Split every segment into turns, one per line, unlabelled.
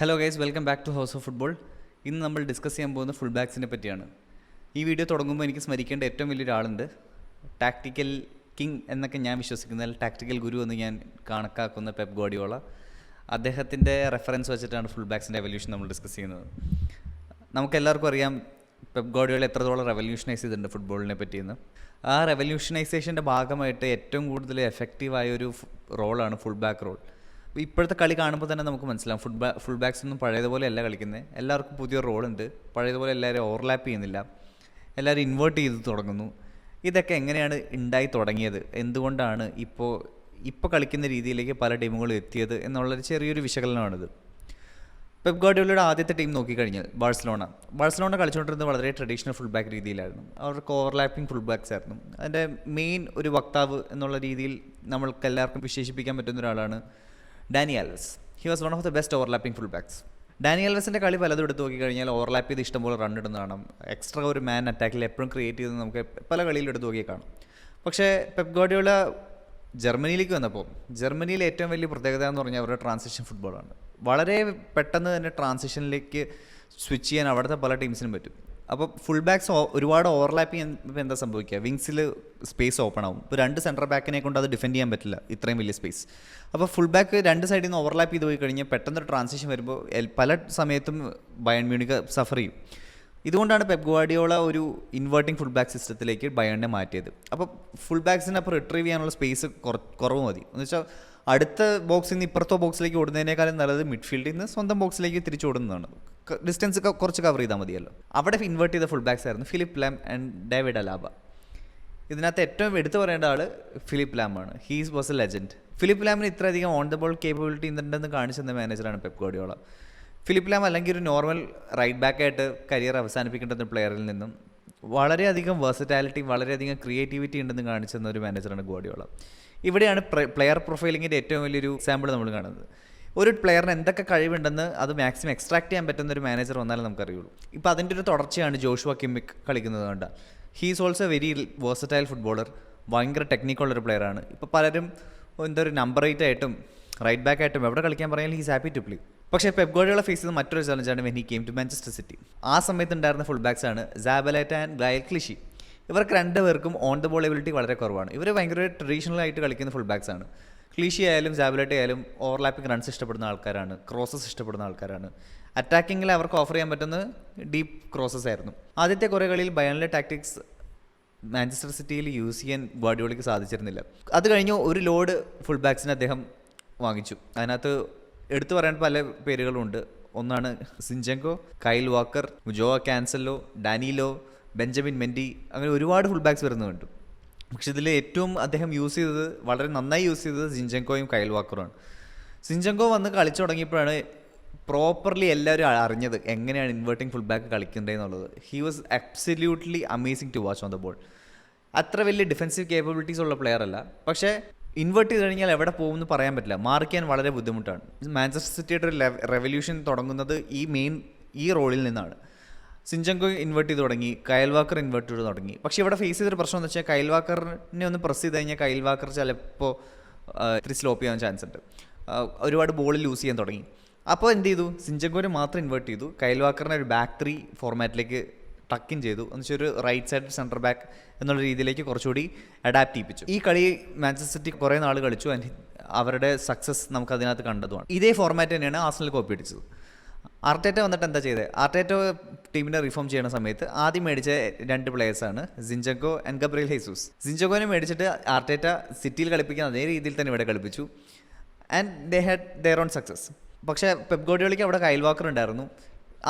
Hello guys welcome back to house of football ഇന്ന് നമ്മൾ discuss ചെയ്യാൻ പോകുന്ന ഫുൾ ബാക്സിനെ പറ്റിയാണ്. ഈ വീഡിയോ തുടങ്ങുമ്പോൾ എനിക്ക് സ്മരിക്കേണ്ട ഏറ്റവും വലിയ വലിയൊരാളുണ്ട് ടാക്ടിക്കൽ കിങ് എന്നൊക്കെ ഞാൻ വിശ്വസിക്കുന്ന ടാക്ടിക്കൽ ഗുരു എന്ന് ഞാൻ കണക്കാക്കുന്ന പെപ് ഗോഡിയോള അദ്ദേഹത്തിന്റെ റെഫറൻസ് വെച്ചിട്ടാണ് ഫുൾ ബാക്സിന്റെ എവല്യൂഷൻ നമ്മൾ ഡിസ്കസ് ചെയ്യുന്നത്. നമുക്കെല്ലാവർക്കും അറിയാം പെപ് ഗോഡിയോള എത്രത്തോളം റെവല്യൂഷനൈസ് ചെയ്തിട്ടുണ്ട് ഫുട്ബോളിനെ പറ്റിയെന്ന്. ആ റെവല്യൂഷനൈസേഷന്റെ ഭാഗമായിട്ട് ഏറ്റവും കൂടുതൽ എഫക്റ്റീവായ ഒരു റോളാണ് ഫുൾ ബാക്ക് റോൾ ഇപ്പോഴത്തെ കളി കാണുമ്പോൾ തന്നെ നമുക്ക് മനസ്സിലാവും. ഫുൾ ബാ ഫുൾ ബാക്സ് ഒന്നും പഴയതുപോലെ അല്ല കളിക്കുന്നത് എല്ലാവർക്കും പുതിയ റോളുണ്ട്. പഴയതുപോലെ എല്ലാവരും ഓവർലാപ്പ് ചെയ്യുന്നില്ല. എല്ലാവരും ഇൻവേർട്ട് ചെയ്ത് തുടങ്ങുന്നു. ഇതൊക്കെ എങ്ങനെയാണ് ഉണ്ടായി തുടങ്ങിയത്? എന്തുകൊണ്ടാണ് ഇപ്പോൾ ഇപ്പോൾ കളിക്കുന്ന രീതിയിലേക്ക് പല ടീമുകളും എത്തിയത് എന്നുള്ളൊരു ചെറിയൊരു വിശകലനമാണിത്. പെപ് ഗാർഡിയോളയുടെ ആദ്യത്തെ ടീം നോക്കിക്കഴിഞ്ഞാൽ ബാഴ്സലോണ. ബാഴ്സലോണ കളിച്ചുകൊണ്ടിരുന്നത് വളരെ ട്രഡീഷണൽ ഫുൾ ബാക്ക് രീതിയിലായിരുന്നു. അവർക്ക് ഓവർലാപ്പിംഗ് ഫുൾ ബാക്സ് ആയിരുന്നു. അതിന്റെ മെയിൻ ഒരു വക്താവ് എന്നുള്ള രീതിയിൽ നമ്മൾക്ക് എല്ലാവർക്കും വിശേഷിപ്പിക്കാൻ പറ്റുന്ന ഒരാളാണ് Dani Alves he was one of the best overlapping full backs Dani കളി പലതും എടുത്ത് നോക്കിക്കഴിഞ്ഞാൽ ഓവർലാപ്പ് ചെയ്ത് ഇഷ്ടംപോലെ റൺ ഇടുന്ന കാണാം. എക്സ്ട്രാ ഒരു മാൻ അറ്റാക്കിൽ എപ്പോഴും ക്രിയേറ്റ് ചെയ്ത് നമുക്ക് പല കളിയിലും എടുത്ത് നോക്കി കാണാം. പക്ഷേ പെപ് ഗാർഡിയോള ജർമ്മനിയിലേക്ക് വന്നപ്പോൾ ജർമ്മനിയിലെ ഏറ്റവും വലിയ പ്രത്യേകത എന്ന് പറഞ്ഞാൽ അവരുടെ ട്രാൻസിഷൻ ഫുട്ബോളാണ് വളരെ പെട്ടെന്ന് തന്നെ ട്രാൻസിഷനിലേക്ക് സ്വിച്ച് ചെയ്യാൻ അവിടുത്തെ പല ടീംസിനും പറ്റും. അപ്പോൾ ഫുൾ ബാക്സ് ഒരുപാട് ഓവർലാപ്പ് ചെയ്യുമ്പോൾ എന്താ സംഭവിക്കുക? വിങ്സിൽ സ്പേസ് ഓപ്പൺ ആവും. ഇപ്പോൾ രണ്ട് സെന്റർ ബാക്കിനെ കൊണ്ട് അത് ഡിഫെൻഡ് ചെയ്യാൻ പറ്റില്ല. ഇത്രയും വലിയ സ്പേസ് അപ്പോൾ ഫുൾ ബാക്ക് രണ്ട് സൈഡിൽ നിന്ന് ഓവർലാപ്പ് ചെയ്ത് പോയി കഴിഞ്ഞാൽ പെട്ടെന്ന് ട്രാൻസിഷൻ വരുമ്പോൾ പല സമയത്തും ബയൺ മ്യൂണിക്ക് സഫർ ചെയ്യും. ഇതുകൊണ്ടാണ് പെപ് ഗുവാഡിയോള ഒരു ഇൻവേർട്ടിംഗ് ഫുൾ ബാക്ക് സിസ്റ്റത്തിലേക്ക് ബയണിനെ മാറ്റിയത്. അപ്പോൾ ഫുൾ ബാക്സിന് അപ്പോൾ റിട്രീവ് ചെയ്യാനുള്ള സ്പേസ് കുറവ് മതി. എന്ന് വെച്ചാൽ അടുത്ത ബോക്സിൽ നിന്ന് ഇപ്പുറത്തോ ബോക്സിലേക്ക് ഓടുന്നതിനേക്കാളും നല്ലത് മിഡ്ഫീൽഡിൽ നിന്ന് സ്വന്തം ബോക്സിലേക്ക് തിരിച്ചു ഓടുന്നതാണ്. ഡിസ്റ്റൻസ് കുറച്ച് കവർ ചെയ്താൽ മതിയല്ലോ. അവിടെ ഇൻവേർട്ട് ചെയ്ത ഫുൾ ബാക്സ് ആയിരുന്നു Philipp Lahm and David Alaba ഇതിനകത്ത് ഏറ്റവും എടുത്തു പറയേണ്ട ആൾ Philipp ലാമാണ് he's was a legend Philipp ലാമിന് ഇത്രയധികം ഓൺ ദ ബോൾ കേപ്പബിലിറ്റി ഉണ്ടെന്ന് കാണിച്ചെന്ന മാനേജറാണ് പെപ് ഗോഡിയോള ഫിലിപ്പ് ലാം അല്ലെങ്കിൽ ഒരു നോർമൽ റൈറ്റ് ബാക്കായിട്ട് കരിയർ അവസാനിപ്പിക്കേണ്ട ഒരു പ്ലെയറിൽ നിന്നും വളരെയധികം വേഴ്സറ്റാലിറ്റി വളരെയധികം ക്രിയേറ്റിവിറ്റി ഉണ്ടെന്ന് കാണിച്ചെന്ന ഒരു മാനേജറാണ് ഗോഡിയോള ഇവിടെയാണ് പ്ലെയർ പ്രൊഫൈലിങ്ങിന്റെ ഏറ്റവും വലിയൊരു സാമ്പിൾ നമ്മൾ കാണുന്നത്. ഒരു പ്ലെയറിന് എന്തൊക്കെ കഴിവുണ്ടെന്ന് അത് മാക്സിമം എക്സ്ട്രാക്ട് ചെയ്യാൻ പറ്റുന്ന ഒരു മാനേജർ വന്നാലേ നമുക്കറിയുള്ളൂ. ഇപ്പോൾ അതിന്റെ ഒരു തുടർച്ചയാണ് ജോഷുവ കിമ്മിക് കളിക്കുന്നത് കൊണ്ട്. He's also very versatile footballer ഭയങ്കര ടെക്നിക്കുള്ള ഒരു പ്ലെയറാണ് ഇപ്പോൾ പലരും എന്താ ഒരു നമ്പർ എയ്റ്റ് ആയിട്ടും റൈറ്റ് ബാക്ക് ആയിട്ടും എവിടെ കളിക്കാൻ പറയാൻ ഹീസ് ഹാപ്പി ടു പ്ലേ പക്ഷേ പെപ്ഗോഡിയുള്ള ഫേസ് ചെയ്ത മറ്റൊരു ചലഞ്ചാണ് when he came to Manchester City ആ സമയത്ത് ഉണ്ടായിരുന്ന ഫുൾ ബാക്സ് ആണ് സാബലറ്റ് ആൻഡ് ഗായൽ ക്ലിഷി ഇവർക്ക് രണ്ടുപേർക്കും ഓൺ ദ ബോൾ എബിലിറ്റി വളരെ കുറവാണ്. ഇവർ ഭയങ്കര ട്രഡീഷണൽ ആയിട്ട് കളിക്കുന്ന ഫുൾ ബാക്സ് ആണ്. ക്ലീഷി ആയാലും ജാബുലേറ്റ് ആയാലും ഓവർലാപ്പിംഗ് റൺസ് ഇഷ്ടപ്പെടുന്ന ആൾക്കാരാണ് ക്രോസസ് ഇഷ്ടപ്പെടുന്ന ആൾക്കാരാണ്. അറ്റാക്കിങ്ങിൽ അവർക്ക് ഓഫർ ചെയ്യാൻ പറ്റുന്നത് ഡീപ്പ് ക്രോസസ് ആയിരുന്നു. ആദ്യത്തെ കുറേ കളിയിൽ ബയണിലെ ടാക്ടിക്സ് മാഞ്ചസ്റ്റർ സിറ്റിയിൽ യൂസ് ചെയ്യാൻ ഗാഡിയോളിക്ക് സാധിച്ചിരുന്നില്ല. അത് കഴിഞ്ഞ് ഒരു ലോഡ് ഫുൾ ബാക്സിന് അദ്ദേഹം വാങ്ങിച്ചു. അതിനകത്ത് എടുത്തു പറയേണ്ട പല പേരുകളുണ്ട് ഒന്നാണ് Zinchenko Kyle Walker Joao Cancelo Danilo Benjamin Mendy അങ്ങനെ ഒരുപാട് ഫുൾ ബാക്സ് വരുന്നുണ്ട് പക്ഷെ ഇതിൽ ഏറ്റവും അദ്ദേഹം യൂസ് ചെയ്തത് വളരെ നന്നായി യൂസ് ചെയ്തത് സിഞ്ചങ്കോയും കൈൽ വാക്കറുമാണ് സിഞ്ചങ്കോ വന്ന് കളിച്ചു തുടങ്ങിയപ്പോഴാണ് പ്രോപ്പർലി എല്ലാവരും അറിഞ്ഞത് എങ്ങനെയാണ് ഇൻവേർട്ടിംഗ് ഫുൾ ബാക്ക് കളിക്കേണ്ടത് എന്നുള്ളത്. He was absolutely amazing to watch on the ball അത്ര വലിയ ഡിഫൻസീവ് കേപ്പബിലിറ്റീസ് ഉള്ള പ്ലെയർ അല്ല. പക്ഷേ ഇൻവേർട്ട് ചെയ്ത് കഴിഞ്ഞാൽ എവിടെ പോകുമെന്ന് പറയാൻ പറ്റില്ല. മാർക്കാൻ വളരെ ബുദ്ധിമുട്ടാണ്. മാഞ്ചസ്റ്റർ സിറ്റിയുടെ ഒരു റെവല്യൂഷൻ തുടങ്ങുന്നത് ഈ മെയിൻ ഈ റോളിൽ നിന്നാണ്. സിഞ്ചങ്കോ ഇൻവേർട്ട് ചെയ്ത് തുടങ്ങി കയൽവാക്കർ ഇൻവേർട്ട് ചെയ്ത് തുടങ്ങി. പക്ഷേ ഇവിടെ ഫേസ് ചെയ്തൊരു പ്രശ്നം എന്ന് വെച്ചാൽ കയൽവാക്കറിനെ ഒന്ന് പ്രസ് ചെയ്ത് കഴിഞ്ഞാൽ കയൽവാക്കർ ചിലപ്പോൾ ഇത്തിരി സ്ലോപ്പ് ചെയ്യാൻ ചാൻസ് ഉണ്ട്. ഒരുപാട് ബോൾ ലൂസ് ചെയ്യാൻ തുടങ്ങി. അപ്പോൾ എന്ത് ചെയ്തു? സിഞ്ചങ്കോനെ മാത്രം ഇൻവേർട്ട് ചെയ്തു. കയൽവാക്കറിനെ ഒരു ബാക്ക് ത്രീ ഫോർമാറ്റിലേക്ക് ടക്കിൻ ചെയ്തു. എന്ന് വെച്ചാൽ ഒരു റൈറ്റ് സൈഡ് സെന്റർ ബാക്ക് എന്നുള്ള രീതിയിലേക്ക് കുറച്ചുകൂടി അഡാപ്റ്റ് ചെയ്യിപ്പിച്ചു. ഈ കളി മാഞ്ചസ്റ്റർ സിറ്റി കുറേ നാൾ കളിച്ചു. അവരുടെ സക്സസ് നമുക്ക് അതിനകത്ത് കണ്ടതുമാണ്. ഇതേ ഫോർമാറ്റ് തന്നെയാണ് ആസ്നൽ കോപ്പി അടിച്ചത്. ആർട്ടേറ്റ വന്നിട്ട് എന്താ ചെയ്തത് ആർട്ടേറ്റ ടീമിനെ റിഫോം ചെയ്യുന്ന സമയത്ത് ആദ്യം മേടിച്ച രണ്ട് പ്ലേയേഴ്സാണ് സിഞ്ചഗോ ആൻഡ് ഗബ്രിയൽ ഹെയ്സൂസ് സിഞ്ചഗോനെ മേടിച്ചിട്ട് ആർട്ടേറ്റ സിറ്റിയിൽ കളിപ്പിക്കുന്ന അതേ രീതിയിൽ തന്നെ ഇവിടെ കളിപ്പിച്ചു. And they had their own success പക്ഷേ പെപ്ഗോഡിയോളിക്ക് അവിടെ കൈൽ വാക്കർ ഉണ്ടായിരുന്നു.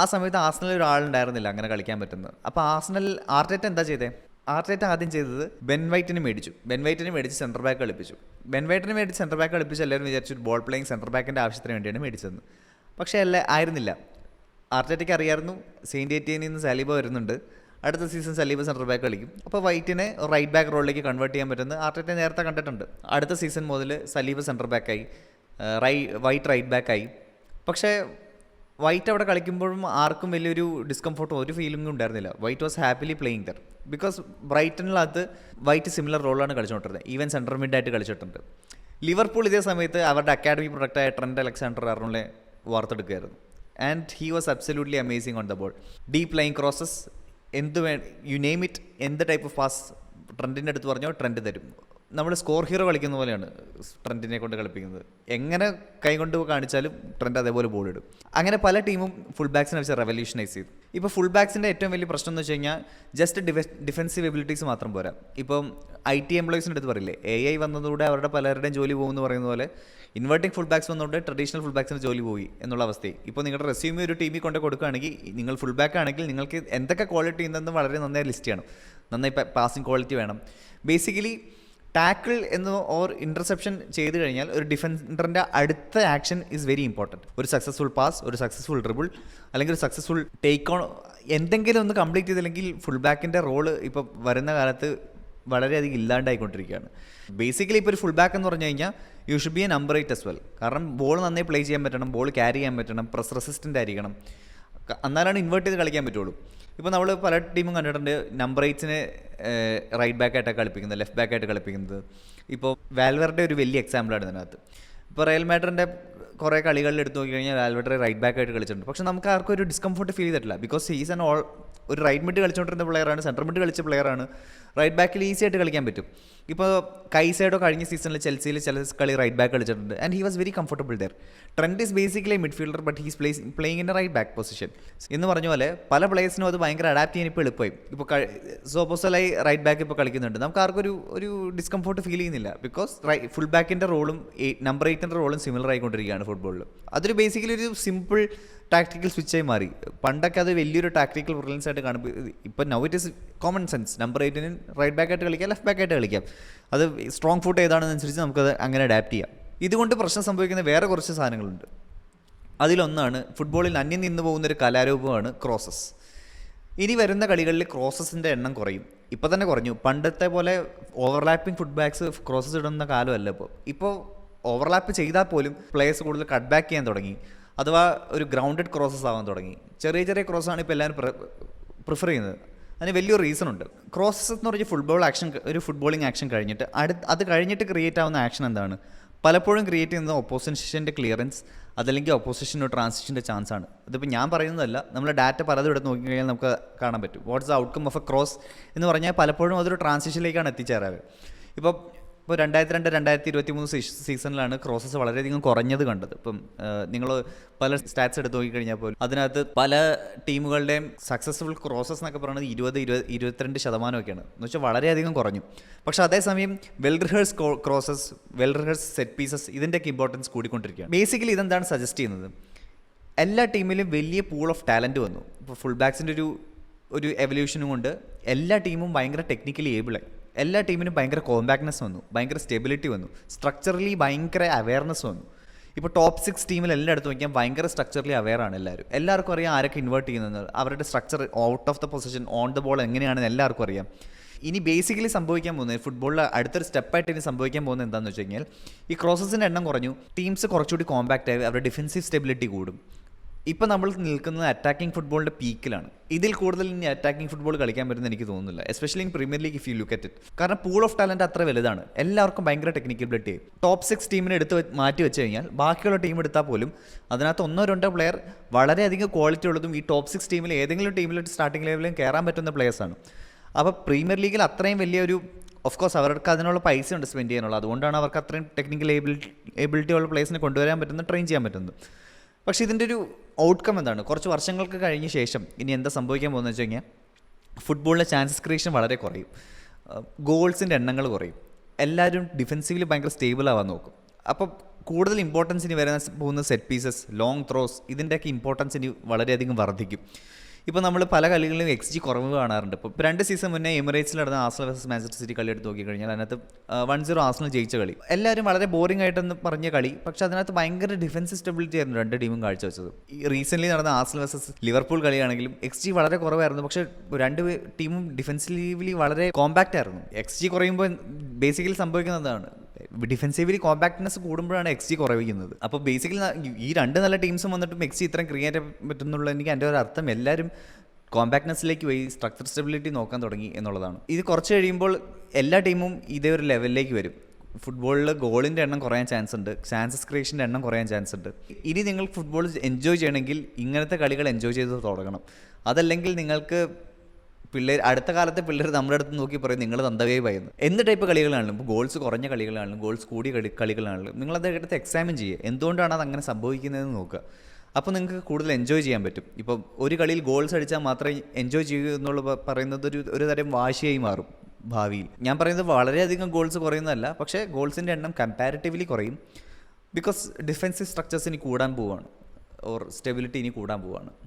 ആ സമയത്ത് ആസ്നൽ ഒരാളുണ്ടായിരുന്നില്ല അങ്ങനെ കളിക്കാൻ പറ്റുന്നത്. അപ്പോൾ ആസ്നൽ ആർട്ടേറ്റ എന്താ ചെയ്തേ? ആർട്ടേറ്റ ആദ്യം ചെയ്തത് ബെൻ വൈറ്റിനെ മേടിച്ചു. ബെൻ വൈറ്റിനെ മേടിച്ച് സെന്റർ ബാക്ക് കളിപ്പിച്ചു. ബെൻ വൈറ്റിനെ മേടിച്ച് സെന്റർ ബാക്ക് കളിപ്പിച്ച് എല്ലാവരും വിചാരിച്ചു ബോൾ പ്ലേയിങ് സെന്റർ ബാക്കിന്റെ ആവശ്യത്തിന് വേണ്ടിയാണ് മേടിച്ചത് പക്ഷേ അല്ല ആയിരുന്നില്ല. ആർട്ടേറ്റയ്ക്ക് അറിയായിരുന്നു സെയിന്റ് ഏറ്റിയനിൽ നിന്ന് സലീബ വരുന്നുണ്ട്. അടുത്ത സീസൺ സലീബ സെന്റർ ബാക്ക് കളിക്കും. അപ്പോൾ വൈറ്റിനെ റൈറ്റ് ബാക്ക് റോളിലേക്ക് കൺവേർട്ട് ചെയ്യാൻ പറ്റുന്ന ആർട്ടേറ്റ നേരത്തെ കണ്ടിട്ടുണ്ട്. അടുത്ത സീസൺ മുതൽ സലീബ സെന്റർ ബാക്കായി റൈ വൈറ്റ് റൈറ്റ് ബാക്കായി പക്ഷേ വൈറ്റ് അവിടെ കളിക്കുമ്പോഴും ആർക്കും വലിയൊരു ഡിസ്കംഫോർട്ടോ ഒരു ഫീലിംഗും ഉണ്ടായിരുന്നില്ല. White was happily playing there because ബ്രൈറ്റനിലകത്ത് White similar റോളാണ് കളിച്ചുകൊണ്ടിരുന്നത്. ഈവൻ സെന്റർ മിഡായിട്ട് കളിച്ചിട്ടുണ്ട്. ലിവർപൂൾ ഇതേ സമയത്ത് അവരുടെ അക്കാഡമി പ്രൊഡക്റ്റായ ട്രെൻഡ് അലക്സാണ്ടർ അറുണിനെ വാർത്തെടുക്കുകയായിരുന്നു. And he was absolutely amazing on the ball deep line crosses എന്ത് വേ യു നെയിം ഇറ്റ് എന്ത് ടൈപ്പ് ഓഫ് പാസ് ട്രെൻഡിന്റെ അടുത്ത് പറഞ്ഞോ ട്രെൻഡ് തരും. നമ്മൾ സ്കോർ ഹീറോ കളിക്കുന്ന പോലെയാണ് ട്രെൻഡിനെ കൊണ്ട് കളിപ്പിക്കുന്നത്. എങ്ങനെ കൈ കൊണ്ട് കാണിച്ചാലും ട്രെൻഡ് അതേപോലെ ബോൾ ഇടും. അങ്ങനെ പല ടീമും ഫുൾ ബാക്സിനെ വെച്ച് റെവല്യൂഷനൈസ് ചെയ്തു. ഇപ്പോൾ ഫുൾ ബാക്സിന്റെ ഏറ്റവും വലിയ പ്രശ്നം എന്ന് വെച്ച് കഴിഞ്ഞാൽ ജസ്റ്റ് ഡിഫെൻസീവ് എബിലിറ്റീസ് മാത്രം പോരാ. ഇപ്പം ഐ ടി എംപ്ലോയീസിന്റെ അടുത്ത് പറയില്ലേ എ ഐ വന്നതോടെ അവരുടെ പലരുടെയും ജോലി പോകുമെന്ന് പറയുന്ന പോലെ ഇൻവേർട്ടിംഗ് ഫുൾ ബാക്സ് വന്നുകൊണ്ട് ട്രഡീഷണൽ ഫുൾ ബാക്സിന് ജോലി പോയി എന്നുള്ള അവസ്ഥയിൽ ഇപ്പോൾ നിങ്ങളുടെ റെസ്യൂമി ഒരു ടീമിൽ കൊണ്ട് കൊടുക്കുകയാണെങ്കിൽ നിങ്ങൾ ഫുൾ ബാക്ക് ആണെങ്കിൽ നിങ്ങൾക്ക് എന്തൊക്കെ ക്വാളിറ്റി ഉണ്ടെന്ന് വളരെ നന്നായി ലിസ്റ്റ് ചെയ്യണം. നന്നായി പാസിംഗ് ക്വാളിറ്റി വേണം. ബേസിക്കലി ടാക്കിൾ എന്ന് ഓർ ഇന്റർസെപ്ഷൻ ചെയ്ത് കഴിഞ്ഞാൽ ഒരു ഡിഫൻഡറിന്റെ അടുത്ത ആക്ഷൻ ഈസ് വെരി ഇമ്പോർട്ടന്റ് ഒരു സക്സസ്ഫുൾ പാസ് ഒരു സക്സസ്ഫുൾ ഡ്രിബിൾ അല്ലെങ്കിൽ ഒരു സക്സസ്ഫുൾ ടേക്ക് ഓൺ എന്തെങ്കിലും ഒന്ന് കംപ്ലീറ്റ് ചെയ്തില്ലെങ്കിൽ ഫുൾ ബാക്കിന്റെ റോൾ ഇപ്പോൾ വരുന്ന കാലത്ത് വളരെയധികം ഇല്ലാണ്ടായിക്കൊണ്ടിരിക്കുകയാണ്. ബേസിക്കലി ഇപ്പോൾ ഒരു ഫുൾ ബാക്ക് എന്ന് പറഞ്ഞു കഴിഞ്ഞാൽ you should be a number eight as well കാരണം ബോൾ നന്നായി പ്ലേ ചെയ്യാൻ പറ്റണം ബോൾ ക്യാരി ചെയ്യാൻ പറ്റണം പ്രസ് റെസിസ്റ്റന്റ് ആയിരിക്കണം. എന്നാലാണ് ഇൻവേർട്ട് ചെയ്ത് കളിക്കാൻ പറ്റുള്ളൂ. ഇപ്പോൾ നമ്മൾ പല ടീമും കണ്ടിട്ടുണ്ട് നമ്പർ എയ്റ്റ്സിനെ റൈറ്റ് ബാക്ക് ആയിട്ടാണ് കളിപ്പിക്കുന്നത് ലെഫ്റ്റ് ബാക്ക് ആയിട്ട് കളിപ്പിക്കുന്നത്. ഇപ്പോൾ വാൽവറുടെ ഒരു വലിയ എക്സാമ്പിളാണ് ഇതിനകത്ത്. ഇപ്പോൾ റയൽ മാഡറിന്റെ കുറേ കളികളിൽ എടുത്തു നോക്കിക്കഴിഞ്ഞാൽ കഴിഞ്ഞാൽ വാൽവറുടെ റൈറ്റ് ബാക്ക് ആയിട്ട് കളിച്ചിട്ടുണ്ട്. പക്ഷെ നമുക്ക് ആർക്കും ഒരു ഡിസ്കംഫർട്ട് ഫീൽ ചെയ്തിട്ടില്ല. ബിക്കോസ് ഹീസ് ആൻ ഓൾ ഒരു റൈറ്റ് മിഡ് കളിച്ചുകൊണ്ടിരുന്ന പ്ലെയറാണ് സെൻട്രൽ മിഡ് കളിച്ച പ്ലെയറാണ് റൈറ്റ് ബാക്കിൽ ഈസി ആയിട്ട് കളിക്കാൻ പറ്റും. ഇപ്പോൾ കൈസൈഡോ കഴിഞ്ഞ സീസണിൽ ചെൽസിയിൽ ചില കളി റൈറ്റ് ബാക്ക് കളിച്ചിട്ടുണ്ട്. And he was very comfortable there Trent is basically midfielder but he's plays playing in a right back position എന്ന് പറഞ്ഞ പോലെ പല പ്ലേയേഴ്സിനും അത് ഭയങ്കര അഡാപ്റ്റ് ചെയ്യാൻ ഇപ്പോൾ എളുപ്പമായി. ഇപ്പോൾ സോപ്പോസലായി റൈറ്റ് ബാക്ക് ഇപ്പോൾ കളിക്കുന്നുണ്ട്. നമുക്ക് ആർക്കും ഒരു ഒരു ഡിസ്കംഫോർട്ട് ഫീൽ ചെയ്യുന്നില്ല. ബിക്കോസ് ഫുൾ ബാക്കിന്റെ റോളും നമ്പർ എയ്റ്റിന്റെ റോളും സിമിലർ ആയിക്കൊണ്ടിരിക്കുകയാണ്. ഫുട്ബോളിൽ അതൊരു ബേസിക്കലി ഒരു സിമ്പിൾ ടാക്ടിക്കൽ സ്വിച്ചായി മാറി. പണ്ടൊക്കെ അത് വലിയൊരു ടാക്ടിക്കൽ റിലൻസ് ആയിട്ട് കാണുമ്പോൾ ഇപ്പം now it is common sense number എയ്റ്റിന് right back ആയിട്ട് കളിക്കാം ലെഫ്റ്റ് ബാക്ക് ആയിട്ട് കളിക്കാം. അത് സ്ട്രോങ് ഫുട്ട് ഏതാണെന്നനുസരിച്ച് നമുക്കത് അങ്ങനെ അഡാപ്റ്റ് ചെയ്യാം. ഇതുകൊണ്ട് പ്രശ്നം സംഭവിക്കുന്ന വേറെ കുറച്ച് സാധനങ്ങളുണ്ട്. അതിലൊന്നാണ് ഫുട്ബോളിൽ അന്യം നിന്ന് പോകുന്ന ഒരു കലാരൂപമാണ് ക്രോസസ് ഇനി വരുന്ന കളികളിൽ ക്രോസസിന്റെ എണ്ണം കുറയും. ഇപ്പോൾ തന്നെ കുറഞ്ഞു. പണ്ടത്തെ പോലെ ഓവർലാപ്പിംഗ് ഫുഡ് ബാക്സ് ക്രോസസ് ഇടുന്ന കാലമല്ല ഇപ്പോൾ ഇപ്പോൾ ഓവർലാപ്പ് ചെയ്താൽ പോലും പ്ലേയേഴ്സ് കൂടുതൽ കട്ട് ബാക്ക് ചെയ്യാൻ തുടങ്ങി. അഥവാ ഒരു ഗ്രൗണ്ടഡ് ക്രോസസ് ആവാൻ തുടങ്ങി. ചെറിയ ചെറിയ ക്രോസാണ് ഇപ്പോൾ എല്ലാവരും പ്രിഫർ ചെയ്യുന്നത്. അതിന് വലിയൊരു റീസൺ ഉണ്ട്. ക്രോസസ് എന്ന് പറഞ്ഞ ഫുട്ബോൾ ആക്ഷൻ ഒരു ഫുട്ബോളിങ് ആക്ഷൻ കഴിഞ്ഞിട്ട് അടുത്ത് അത് കഴിഞ്ഞിട്ട് ക്രിയേറ്റ് ആവുന്ന ആക്ഷൻ എന്താണ്? പലപ്പോഴും ക്രിയേറ്റ് ചെയ്യുന്നത് ഓപ്പോസിഷന്റെ ക്ലിയറൻസ് അതല്ലെങ്കിൽ ഒപ്പോസിഷന്റെ ട്രാൻസിഷന്റെ ചാൻസ് ആണ്. ഇതിപ്പോൾ ഞാൻ പറയുന്നതല്ല നമ്മൾ ഡാറ്റ പലതും എടുത്ത് നോക്കിക്കഴിഞ്ഞാൽ നമുക്ക് കാണാൻ പറ്റും. What's outcome of a cross എന്ന് പറഞ്ഞാൽ പലപ്പോഴും അതൊരു ട്രാൻസിഷനിലേക്കാണ് എത്തിച്ചേരാറ്. ഇപ്പോൾ ഇപ്പോൾ രണ്ടായിരത്തി രണ്ട് രണ്ടായിരത്തി ഇരുപത്തി മൂന്ന് സീസണിലാണ് ക്രോസസ് വളരെയധികം കുറഞ്ഞത് കണ്ടത്. ഇപ്പം നിങ്ങൾ പല സ്റ്റാറ്റ്സ് എടുത്ത് നോക്കിക്കഴിഞ്ഞാൽ പോലും അതിനകത്ത് പല ടീമുകളുടെയും സക്സസ്ഫുൾ ക്രോസസ് എന്നൊക്കെ പറയുന്നത് ഇരുപത് ഇരുപത് ഇരുപത്തിരണ്ട് ശതമാനമൊക്കെയാണ്. എന്ന് വെച്ചാൽ വളരെയധികം കുറഞ്ഞു. പക്ഷേ അതേസമയം well rehearse crosses well rehearse set pieces ഇതിന്റെയൊക്കെ ഇമ്പോർട്ടൻസ് കൂടിക്കൊണ്ടിരിക്കുകയാണ്. ബേസിക്കലി ഇതെന്താണ് സജസ്റ്റ് ചെയ്യുന്നത്? എല്ലാ ടീമിലും വലിയ പൂൾ ഓഫ് ടാലന്റ് വന്നു. ഇപ്പോൾ ഫുൾ ബാക്സിന്റെ ഒരു ഒരു എവല്യൂഷനും കൊണ്ട് എല്ലാ ടീമും ഭയങ്കര ടെക്നിക്കലി ഏബിളായി. എല്ലാ ടീമിനും ഭയങ്കര കോമ്പാക്ട്നെസ് വന്നു ഭയങ്കര സ്റ്റെബിലിറ്റി വന്നു സ്ട്രക്ചറലി ഭയങ്കര അവയർനെസ് വന്നു. ഇപ്പോൾ ടോപ്പ് സിക്സ് ടീമിൽ എല്ലാം എടുത്ത് നോക്കിയാൽ ഭയങ്കര സ്ട്രക്ചറലി അവയർ ആണ് എല്ലാവരും. എല്ലാവർക്കും അറിയാം ആരൊക്കെ ഇൻവേർട്ട് ചെയ്യുന്നത് അവരുടെ structure out of the position on the ball എങ്ങനെയാണെന്ന് എല്ലാവർക്കും അറിയാം. ഇനി ബേസിക്കലി സംഭവിക്കാൻ പോകുന്നത് ഫുട്ബോളിൽ അടുത്തൊരു സ്റ്റെപ്പായിട്ട് ഇനി സംഭവിക്കാൻ പോകുന്നത് എന്താണെന്ന് വെച്ച് കഴിഞ്ഞാൽ ഈ ക്രോസസിന്റെ എണ്ണം കുറഞ്ഞു ടീംസ് കുറച്ചുകൂടി കോമ്പാക്റ്റ് ആയി അവരുടെ ഡിഫൻസീവ് സ്റ്റെബിലിറ്റി കൂടും. ഇപ്പം നമ്മൾ നിൽക്കുന്നത് അറ്റാക്കിംഗ് ഫുട്ബോളിന്റെ പീക്കിലാണ് ഇതിൽ കൂടുതൽ ഇനി അറ്റാക്കിംഗ് ഫുട്ബോൾ കളിക്കാൻ പറ്റുന്ന എനിക്ക് തോന്നുന്നില്ല. Especially in Premier League if you look at it കാരണം പൂൾ ഓഫ് ടാലന്റ് അത്ര വലുതാണ്. എല്ലാവർക്കും ഭയങ്കര ടെക്നിക്കബിലിറ്റി ടോപ്പ് സിക്സ് ടീമിനെ എടുത്ത് മാറ്റി വെച്ച് കഴിഞ്ഞാൽ ബാക്കിയുള്ള ടീം എടുത്താൽ പോലും അതിനകത്ത് ഒന്നോ രണ്ടോ പ്ലെയർ വളരെയധികം ക്വാളിറ്റി ഉള്ളതും ഈ ടോപ്പ് സിക്സ് ടീമിൽ ഏതെങ്കിലും ടീമിൽ സ്റ്റാർട്ടിംഗ് ലെവലിലും കയറാൻ പറ്റുന്ന പ്ലെയേഴ്സാണ് അപ്പോൾ പ്രീമിയർ ലീഗിൽ അത്രയും വലിയൊരു ഓഫ് കോഴ്സ് അവർക്ക് അതിനുള്ള പൈസ ഉണ്ട് സ്പെൻഡ് ചെയ്യാനുള്ളത് അതുകൊണ്ടാണ് അവർക്ക് അത്രയും ടെക്നിക്കൽ ഏബിലിറ്റി ഏബിലിറ്റി ഉള്ള പ്ലേസിനെ കൊണ്ടുവരാൻ പറ്റുന്നത് ട്രെയിൻ ചെയ്യാൻ പറ്റുന്നത്. പക്ഷേ ഇതിന്റെ ഒരു ഔട്ട്കം എന്താണ്? കുറച്ച് വർഷങ്ങൾക്ക് കഴിഞ്ഞ ശേഷം ഇനി എന്താ സംഭവിക്കാൻ പോകുന്നത് വെച്ച് കഴിഞ്ഞാൽ ഫുട്ബോളിലെ ചാൻസസ് ക്രിയേഷൻ വളരെ കുറയും. ഗോൾസിന്റെ എണ്ണങ്ങൾ കുറയും. എല്ലാവരും ഡിഫെൻസീവിൽ ഭയങ്കര സ്റ്റേബിൾ ആവാൻ നോക്കും. അപ്പോൾ കൂടുതൽ ഇമ്പോർട്ടൻസ് ഇനി വരാൻ പോകുന്ന സെറ്റ് പീസസ് ലോങ് ത്രോസ് ഇതിന്റെയൊക്കെ ഇമ്പോർട്ടൻസ് ഇനി വളരെയധികം വർദ്ധിക്കും. ഇപ്പോൾ നമ്മൾ പല കളികളിലും എക്സ് ജി കുറവ് കാണാറുണ്ട്. ഇപ്പോൾ രണ്ട് സീസൺ മുന്നേ എമിറേറ്റ്സിൽ നടന്ന ആസ്ലർ വേഴ്സസ് മാഞ്ചസ്റ്റർ സിറ്റി കളി എടുത്ത് നോക്കിക്കഴിഞ്ഞാൽ അതിനകത്ത് വൺ സീറോ ആസ്ലർ ജയിച്ച കളി. എല്ലാവരും വളരെ ബോറിംഗ് ആയിട്ടെന്ന് പറഞ്ഞ കളി. പക്ഷെ അതിനകത്ത് ഭയങ്കര ഡിഫൻസ് സ്റ്റെബിലിറ്റി ആയിരുന്നു രണ്ട് ടീമും കാഴ്ചവെച്ചത്. ഈ റീസെന്റ്ലി നടന്ന ആസ്ലർ വേഴ്സസ് ലിവർപൂൾ കളിയാണെങ്കിലും എക്സ് ജി വളരെ കുറവായിരുന്നു. പക്ഷേ രണ്ട് ടീമും ഡിഫൻസീവ്ലി വളരെ കോമ്പാക്റ്റ് ആയിരുന്നു. എക്സ് ജി കുറയുമ്പോൾ ബേസിക്കലി സംഭവിക്കുന്നതാണ് ഡിഫെൻസീവ്ലി കോമ്പാക്ട്നെസ് കൂടുമ്പോഴാണ് എക്സ് ജി കുറവിക്കുന്നത്. അപ്പോൾ ബേസിക്കലി ഈ രണ്ട് നല്ല ടീംസും വന്നിട്ടും എക്സ് ജി ഇത്രയും ക്രിയേറ്റ് പറ്റുന്നുള്ള എനിക്ക് എന്റെ ഒരു അർത്ഥം എല്ലാവരും കോമ്പാക്ട്നെസ്സിലേക്ക് പോയി സ്ട്രക്ചർ സ്റ്റെബിലിറ്റി നോക്കാൻ തുടങ്ങി എന്നുള്ളതാണ്. ഇത് കുറച്ച് കഴിയുമ്പോൾ എല്ലാ ടീമും ഇതേ ഒരു ലെവലിലേക്ക് വരും. ഫുട്ബോളിൽ ഗോളിന്റെ എണ്ണം കുറയാൻ ചാൻസ് ഉണ്ട്. ചാൻസസ് ക്രിയേഷന്റെ എണ്ണം കുറയാൻ ചാൻസ് ഉണ്ട്. ഇനി നിങ്ങൾ ഫുട്ബോൾ എൻജോയ് ചെയ്യണമെങ്കിൽ ഇങ്ങനത്തെ കളികൾ എൻജോയ് ചെയ്ത് തുടങ്ങണം. അതല്ലെങ്കിൽ നിങ്ങൾക്ക് പിള്ളേർ അടുത്ത കാലത്തെ പിള്ളേർ നമ്മുടെ അടുത്ത് നോക്കി പറയും നിങ്ങൾ തന്തവേ പറയുന്നു. എന്ത് ടൈപ്പ് കളികളാണെങ്കിലും ഇപ്പോൾ ഗോൾസ് കുറഞ്ഞ കളികളാണെങ്കിലും ഗോൾസ് കൂടിയ കളി കളികളാണെങ്കിലും നിങ്ങൾ അതെടുത്ത് എക്സാമിൻ ചെയ്യുക. എന്തുകൊണ്ടാണ് അത് അങ്ങനെ സംഭവിക്കുന്നതെന്ന് നോക്കുക. അപ്പോൾ നിങ്ങൾക്ക് കൂടുതൽ എൻജോയ് ചെയ്യാൻ പറ്റും. ഇപ്പം ഒരു കളിയിൽ ഗോൾസ് അടിച്ചാൽ മാത്രമേ എൻജോയ് ചെയ്യൂ എന്നുള്ള പറയുന്നത് ഒരു ഒരു തരം വാശിയായി മാറും ഭാവിയിൽ. ഞാൻ പറയുന്നത് വളരെയധികം ഗോൾസ് കുറയുന്നതല്ല പക്ഷേ ഗോൾസിന്റെ എണ്ണം കമ്പാരിറ്റീവ്ലി കുറയും. ബിക്കോസ് ഡിഫെൻസീവ് സ്ട്രക്ചേഴ്സ് ഇനി കൂടാൻ പോവുകയാണ്. ഓർ സ്റ്റെബിലിറ്റി ഇനി കൂടാൻ പോവാണ്